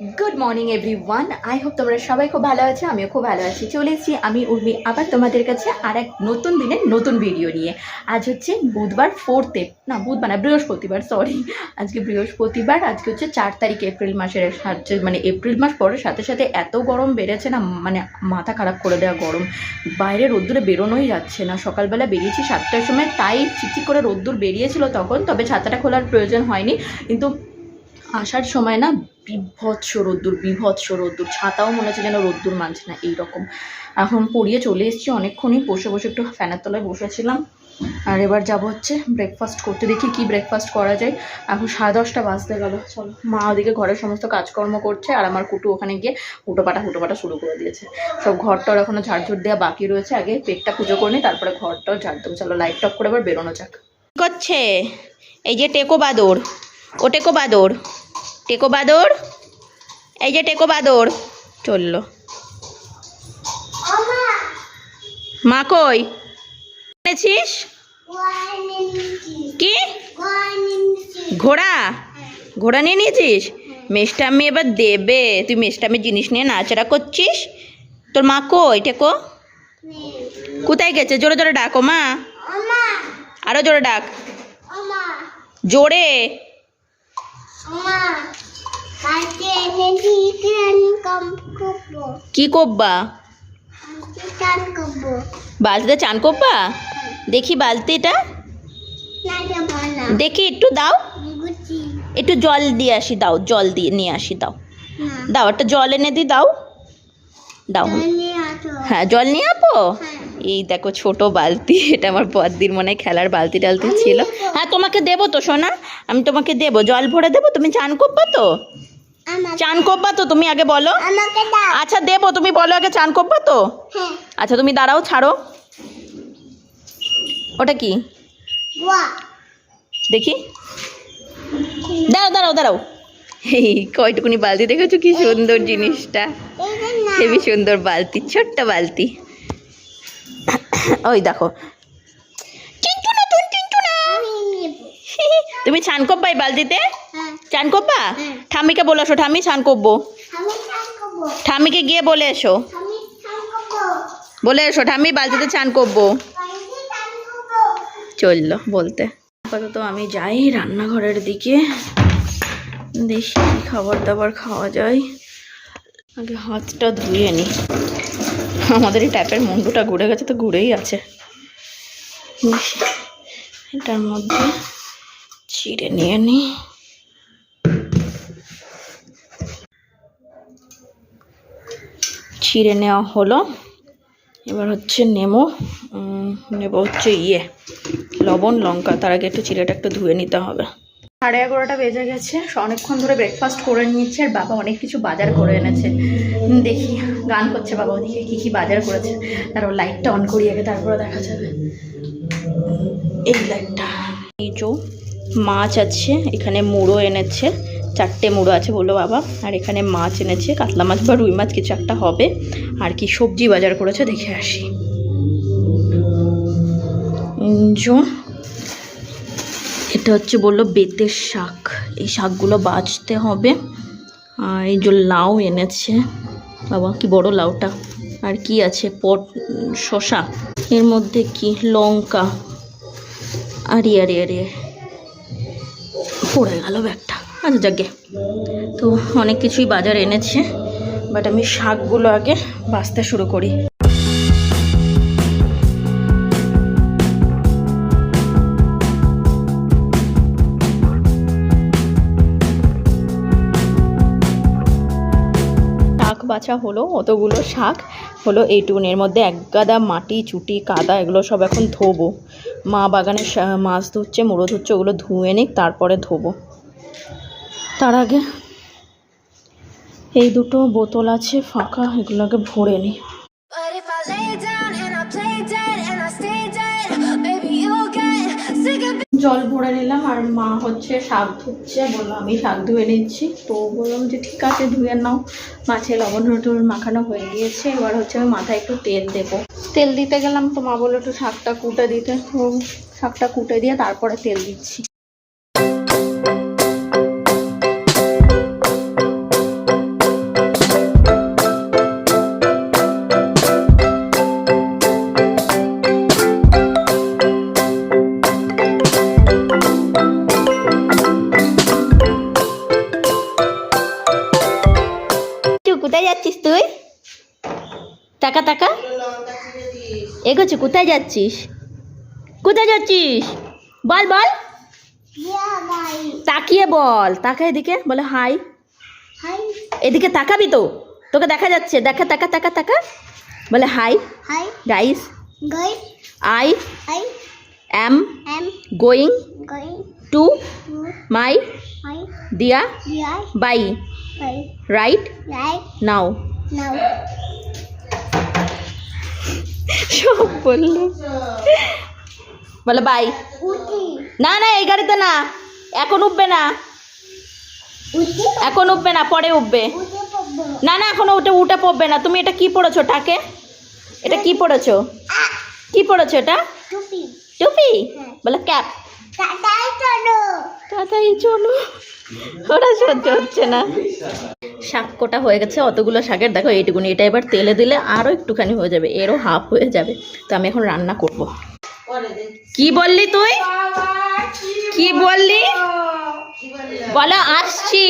Good morning everyone I hope তোমরা সবাই খুব ভালো আছো, আমিও খুব ভালো আছি। চলে এসেছি আমি, উর্মি। আবার তোমাদের কাছে আর এক নতুন দিনের নতুন ভিডিও নিয়ে। আজ হচ্ছে বুধবার ফোর্থে না, বুধবার না, বৃহস্পতিবার সরি আজকে বৃহস্পতিবার, আজকে হচ্ছে চার তারিখ এপ্রিল মাসের মানে এপ্রিল মাস পরের সাথে সাথে এত গরম বেড়েছে না মানে মাথা খারাপ করে দেওয়া গরম। বাইরে রোদ্দুরে বেরোনোই যাচ্ছে না। সকালবেলা বেরিয়েছি সাতটার সময়, তাই চিকচিক করে রোদ্দুর বেরিয়েছিল তখন, তবে ছাতাটা খোলার প্রয়োজন হয়নি। কিন্তু আসার সময় না বিভৎস রোদ্দুর বিভৎস রোদ্দুর, ছাতাও মনে হচ্ছে যেন রোদ্দুর মানছে না, এইরকম। এখন পড়িয়ে চলে এসেছি, অনেকক্ষণই বসে বসে একটু ফ্যানের তলায় বসেছিলাম। আর এবার যাব হচ্ছে ব্রেকফাস্ট করতে, দেখি কি ব্রেকফাস্ট করা যায়। এখন সাড়ে দশটা বাজতে গেল, চলো। মা ওদিকে ঘরের সমস্ত কাজকর্ম করছে, আর আমার কুটু ওখানে গিয়ে হুটোপাটা হুটোপাটা শুরু করে দিয়েছে। সব ঘরটার এখনও ঝাড়ঝুট দেওয়া বাকি রয়েছে, আগে পেটটা পুজো করে নিই, তারপরে ঘরটাও ঝাড় দেবো। চলো লাইট টপ করে এবার বেরোনো যাক। করছে? এই যে টেকো বাদর ও টেকো বাদর টেকো বাদর। এই যে টেকো বাদর। চলল। মা কই? এনেছিস? কি? ঘোড়া? ঘোড়া নিয়ে নিয়েছিস মেষ্টামি এবার দেবে। তুই মেষ্টামের জিনিস নিয়ে নাচড়া করছিস? তোর মা কই টেকো? কোথায় গেছে? জোরে জোরে ডাকো মা। আরও জোরে ডাক। জোরে। কি করবা? বালতিতে চান করবা? দেখি বালতিটা। দেখি একটু দাও। একটু জল দিয়ে আসি দাও জল দিয়ে নিয়ে আসি দাও। দাও একটা জল এনে দি দাও। দাও। হ্যাঁ জল নিয়ে আপো এই দেখো ছোট বালতি এটা আমার বদ্দির মনে হয় খেলার বালতি টালতি ছিল। হ্যাঁ তোমাকে দেবো তো সোনা। আমি তোমাকে দেবো। জল ভরে দেবো? তুমি চান করবা তো? চান করবা তো তুমি আগে বলো। আচ্ছা দেবো। তুমি বলো আগে চান করবা তো? হ্যাঁ। আচ্ছা তুমি দাঁড়াও ছাড়ো। ওটা কি? দেখি। দাঁড়াও দাঁড়াও দাঁড়াও। এই কয়টুকুনি বালতি দেখেছ কি সুন্দর জিনিসটা? হেবি সুন্দর বালতি ছোট্ট বালতি। ওই দেখো। তুমি চান করবা এই বালতিতে? চান করবা হুম। ঠাম্মিকে বলে এসো ঠাম্মি চান করব ঠাম্মিকে গিয়ে বলে এসো। বলে এসো ঠাম্মি বালতিতে চান করব চলল বলতে। আপাতত আমি যাই রান্নাঘরের দিকে। দেখি খাবার দাবার খাওয়া যায়। আগে হাতটা ধুয়ে নিই আমাদের এই ট্যাপের মুন্ডুটা ঘুরে গেছে তো ঘুরেই আছে। এটার মধ্যে ছিঁড়ে নিয়ে নিই ছিঁড়ে নেওয়া হলো। এবার হচ্ছে নেমো। নেব হচ্ছে ইয়ে লবণ লঙ্কা। তার আগে একটু চিড়েটা একটু ধুয়ে নিতে হবে। সাড়ে এগারোটা বেজে গেছে। অনেকক্ষণ ধরে ব্রেকফাস্ট করে নিয়েছে আর বাবা অনেক কিছু বাজার করে এনেছে। দেখি, গান করছে বাবা ওদিকে কী কী বাজার করেছে। তারপর লাইটটা অন করি আগে তারপরে দেখা যাবে। এই লাইটটা যে মাছ আছে, এখানে মুড়ো এনেছে। চারটে মুড়ো আছে বলল বাবা। আর এখানে মাছ এনেছে, কাতলা মাছ বা রুই মাছ কিছু একটা হবে। আর কি সবজি বাজার করেছে, দেখে আসি। জো এটা হচ্ছে বলল বেতের শাক। এই শাকগুলো বাছতে হবে। আর এই যে লাউ এনেছে। বাবা, কি বড় লাউটা। আর কি আছে? পট, শসা। এর মধ্যে কি? লঙ্কা। আরে আরে আরে। পড়ে গেল ব্যাগটা। আচ্ছা যাকে তো অনেক কিছুই বাজার এনেছে। বাট আমি শাকগুলো আগে বাঁচতে শুরু করি। বাছা হলো, অতগুলো শাক হলো এইটুকুন এর মধ্যে। এক গাদা মাটি, চুটি, কাদা, এগুলো সব এখন ধোবো। মা বাগানে মাছ ধুচ্ছে, মুড়ো ধুচ্ছে, ওগুলো ধুয়ে নিক, তারপরে ধোবো। তার আগে এই দুটো বোতল আছে, ফাঁকা, এগুলোকে ভরে নিই। জল ভরে নিলাম আর মা হচ্ছে শাক ধুচ্ছে, বলল আমি শাক ধুয়ে নিচ্ছি। তো বললাম যে ঠিক আছে, ধুয়ে নাও। মাছে লবণ টবণ মাখানো হয়ে গিয়েছে। এবার হচ্ছে আমি মাথায় একটু তেল দেবো। তেল দিতে গেলাম তো মা বলল একটু শাকটা কুটে দিতে। তো শাকটা কুটে দিয়ে তারপরে তেল দিচ্ছি। কোথায় যাচ্ছিস তুই? টাকা টাকা? এগোচ্ছে কোথায় যাচ্ছিস? কোথায় যাচ্ছিস? বল বল। তাকিয়ে বল তাকা এদিকে বলে হাই. এদিকে তাকাবি তো তোকে দেখা যাচ্ছে দেখা তাকা তাকা তাকা। বলে hi. Hi. Guys. I I am going to my দিয়া। Bye. Right Right. Now now. সব বলল। বলে বাই না না এই গাড়িতে না। এখন উঠবে না। এখন উঠবে না পরে উঠবে। না না এখনও উঠে উঠে পড়বে না। তুমি এটা কি পড়েছো টাকে? এটা কি পড়েছো? কি পড়েছো এটা? টুপি? হ্যাঁ। বলে ক্যাপ. তাড়াতাড়ি শাক কোটা হয়ে গেছে, অতগুলো শাকের। দেখো, এইটুকুনি। এটা এবার তেলে দিলে আরও একটুখানি হয়ে যাবে। এরও হাফ হয়ে যাবে। তো আমি এখন রান্না করব। কি বললি তুই? কি বললি? বলো, আসছি।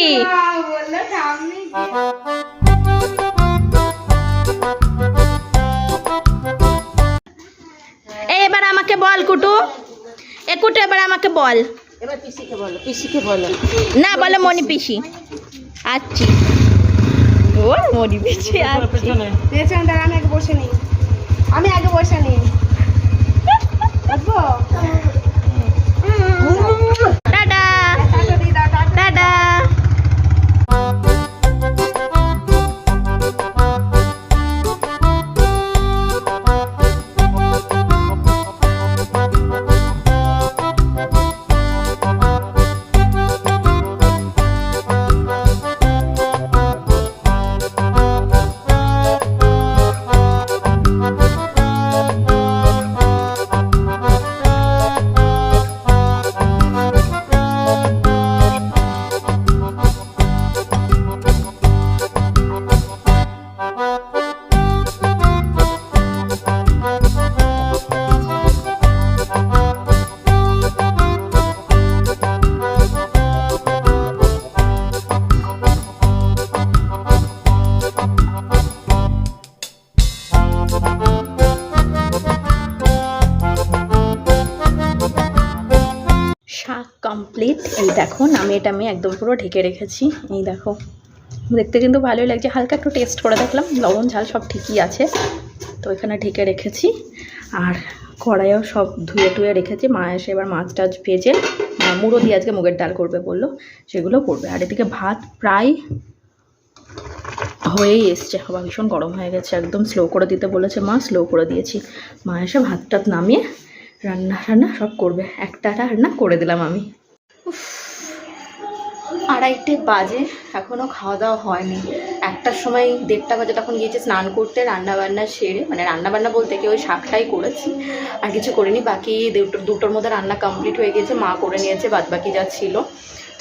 এবার আমাকে বল, কুটু। এ কুটু এবার আমাকে বল। এবার পিসিকে বলো পিসিকে বলো। না বলো মনি পিসি। আচ্ছি। ও মনি পিসি আচ্ছি। পেছনে। পেছনে দাঁড়া আমি আগে বসে নিই। আমি আগে বসে নিই। বুঝব এই দেখো আমি এটা আমি একদম পুরো ঢেকে রেখেছি। এই দেখো। দেখতে কিন্তু ভালোই লাগছে। হালকা একটু টেস্ট করে দেখলাম। লবণ ঝাল সব ঠিকই আছে। তো এখানে ঢেকে রেখেছি। আর কড়াইও সব ধুয়ে টুয়ে রেখেছি। মা এসে এবার মাছ টাছ ভেজে মুড়ো দিয়ে আজকে মুগের ডাল করবে বলল। সেগুলো করবে। আর এদিকে ভাত প্রায় হয়েই এসছে। আবার ভীষণ গরম হয়ে গেছে। একদম স্লো করে দিতে বলেছে মা স্লো করে দিয়েছি। মা এসে ভাত টাত নামিয়ে রান্না রান্না সব করবে। একটা রান্না করে দিলাম আমি। উফ, আড়াইটে বাজে এখনও খাওয়া দাওয়া হয়নি। একটার সময় দেড়টা বাজে তখন গিয়েছে স্নান করতে রান্না বান্না সেরে মানে রান্নাবান্না বলতে কি ওই শাকটাই করেছি। আর কিছু করিনি, বাকি দুটো দুটোর মধ্যে রান্না কমপ্লিট হয়ে গিয়েছে, মা করে নিয়েছে, বাদবাকি যা ছিল।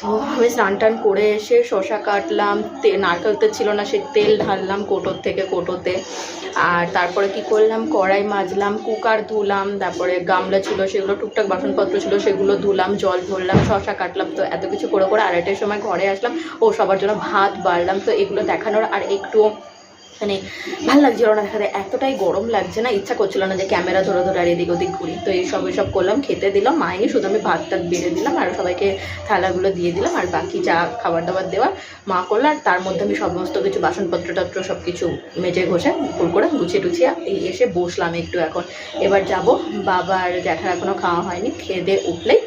তো আমি স্নান টান করে এসে শশা কাটলাম, তে নারকেল তেল ছিল না, সে তেল ঢাললাম কোটোর থেকে কোটোতে। আর তারপরে কি করলাম? কড়াই মাজলাম, কুকার ধুলাম, তারপরে গামলা ছিল, সেগুলো টুকটাক বাসনপত্র ছিল, সেগুলো ধুলাম, জল ভরলাম শশা কাটলাম, তো এত কিছু করে করে আড়াইটার সময় ঘরে আসলাম, ও সবার জন্য ভাত বাড়লাম, তো এগুলো দেখানোর আর একটু মানে ভালো লাগছিল না দেখাতে এতটাই গরম লাগছে না, ইচ্ছা করছিল না যে ক্যামেরা ধরে ধরে আর এদিক ওদিক ঘুরি। তো এইসব এইসব করলাম, খেতে দিলাম মায়ে শুধু আমি ভাত টাত বেড়ে দিলাম আর সবাইকে থালাগুলো দিয়ে দিলাম আর বাকি যা খাবার দাবার দেওয়ার মা করল আর তার মধ্যে আমি সমস্ত কিছু বাসনপত্র টত্র সব কিছু মেজে ঘষে ফুল করে গুছিয়ে টুছিয়ে এসে বসলাম একটু এখন। এবার যাব, বাবার জ্যাঠার এখনও খাওয়া হয়নি, খেয়ে দিয়ে উঠলেই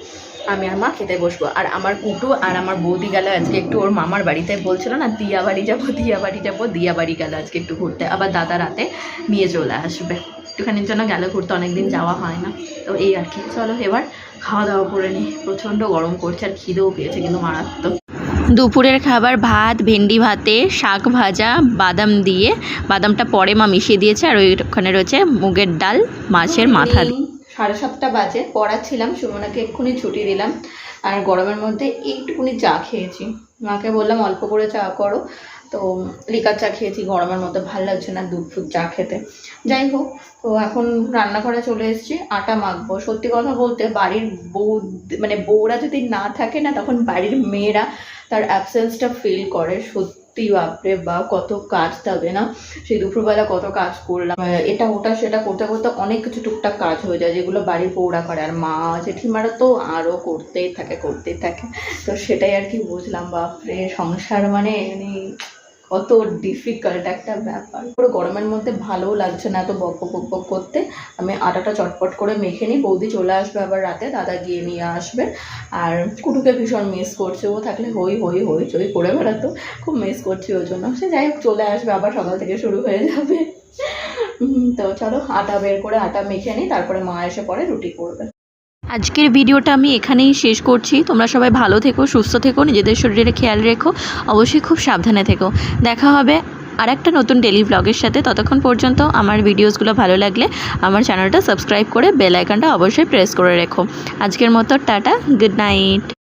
আমি আর মা খেতে বসবো। আর আমার কুটু আর আমার বৌদি গেল আজকে একটু ওর মামার বাড়িতে বলছিল না দিয়া বাড়ি যাব দিয়া বাড়ি যাব দিয়া বাড়ি গেল আজকে একটু ঘুরতে। আবার দাদা রাতে নিয়ে চলে আসবে। একটুখানির জন্য গেল ঘুরতে অনেকদিন যাওয়া হয় না। তো এই আর কি। চলো এবার খাওয়া দাওয়া করে নিই প্রচণ্ড গরম করছে আর খিদেও পেয়েছে কিন্তু মারাত্মক। দুপুরের খাবার ভাত ভেন্ডি ভাতে শাক ভাজা বাদাম দিয়ে বাদামটা পরে মা মিশিয়ে দিয়েছে আর ওইখানে রয়েছে মুগের ডাল মাছের মাথা দিয়ে। সাড়ে সাতটা বাজে, পড়াচ্ছিলাম, সুমনাকে এক্ষুনি ছুটি দিলাম আর গরমের মধ্যে এইটুকুনি চা খেয়েছি। মাকে বললাম, অল্প করে চা করো। তো লিকার চা খেয়েছি, গরমের মধ্যে ভালো লাগছে না দুধ ফুট চা খেতে। যাই হোক, তো এখন রান্নাঘরে চলে এসেছি, আটা মাখবো। সত্যি কথা বলতে বাড়ির বউ মানে বউরা যদি না থাকে না, তখন বাড়ির মেয়েরা তার অ্যাবসেন্সটা ফিল করে। সত্যি সত্যি বাপরে বা কত কাজ থাকে না? সেই দুপুরবেলা কত কাজ করলাম। এটা ওটা সেটা করতে করতে অনেক কিছু টুকটাক কাজ হয়ে যায়, যেগুলো বাড়ির পৌড়া করে আর মা জেঠিমারা তো আরও করতেই থাকে করতেই থাকে। তো সেটাই আর কি বুঝলাম, বাপরে সংসার মানে মানে কত ডিফিকাল্ট একটা ব্যাপার। পুরো গরমের মধ্যে ভালোও লাগছে না এত বক বক বক করতে। আমি আটাটা চটপট করে মেখে নিই, বৌদি চলে আসবে আবার রাতে, দাদা গিয়ে নিয়ে আসবে। আর কুটুকে ভীষণ মিস করছে, ও থাকলে হই হই হই চই করে বেড়াতো, খুব মিস করছি ওর জন্য। সে যাই হোক, চলে আসবে আবার সকাল থেকে শুরু হয়ে যাবে। তো চলো, আটা বের করে আটা মেখে নিই, তারপরে মা এসে পরে রুটি করবে। আজকের ভিডিওটা আমি এখানেই শেষ করছি। তোমরা সবাই ভালো থেকো, সুস্থ থেকো, নিজেদের শরীরের খেয়াল রেখো। অবশ্যই খুব সাবধানে থেকো। দেখা হবে আর একটা নতুন ডেলি ব্লগের সাথে। ততক্ষণ পর্যন্ত আমার ভিডিওসগুলো ভালো লাগলে আমার চ্যানেলটা সাবস্ক্রাইব করে বেল আইকনটা অবশ্যই প্রেস করে রেখো। আজকের মতো টাটা গুড নাইট